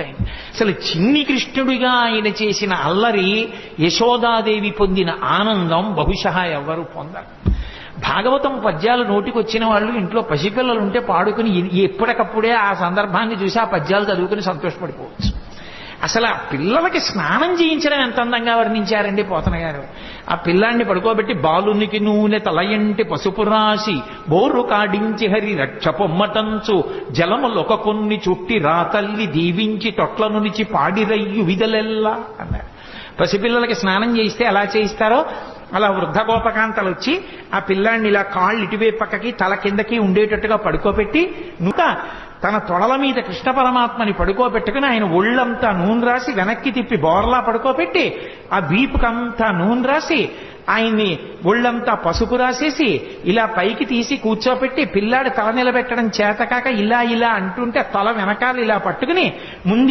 ఆయన. అసలు చిన్ని కృష్ణుడిగా ఆయన చేసిన అల్లరి యశోదాదేవి పొందిన ఆనందం బహుశా ఎవరు పొందరు భాగవతం పద్యాలు నోటికి వచ్చిన వాళ్ళు ఇంట్లో పసిపిల్లలు ఉంటే పాడుకుని ఎప్పటికప్పుడే ఆ సందర్భాన్ని చూసి ఆ పద్యాలు చదువుకుని సంతోషపడిపోవచ్చు అసలు ఆ పిల్లలకి స్నానం చేయించడం ఎంత అందంగా వర్ణించారండి పోతన గారు. ఆ పిల్లాన్ని పడుకోబెట్టి బాలునికి నూనె తలయంటి పసుపు రాసి బోరు కాడించి హరి రక్ష పొమ్మటంచు జలములొక కొన్ని చుట్టి రాతల్లి దీవించి తొట్ల నునిచి పాడిరయ్యు విదలెల్లా అన్నారు. పసిపిల్లలకి స్నానం చేయిస్తే ఎలా చేయిస్తారో? అలా వృద్ధ గోపకాంతలు వచ్చి ఆ పిల్లాన్ని ఇలా కాళ్ళు ఇటువైపు పక్కకి తల కిందకి ఉండేటట్టుగా పడుకోబెట్టి నుక తన తొడల మీద కృష్ణ పరమాత్మని పడుకోబెట్టుకుని ఆయన ఒళ్ళంతా నూనె రాసి వెనక్కి తిప్పి బోర్లా పడుకోబెట్టి ఆ వీపుకంతా నూనె రాసి ఆయన్ని ఒళ్ళంతా పసుపు రాసేసి ఇలా పైకి తీసి కూర్చోపెట్టి పిల్లాడి తల నిలబెట్టడం చేతకాక ఇలా ఇలా అంటుంటే తల వెనకాల ఇలా పట్టుకుని ముందు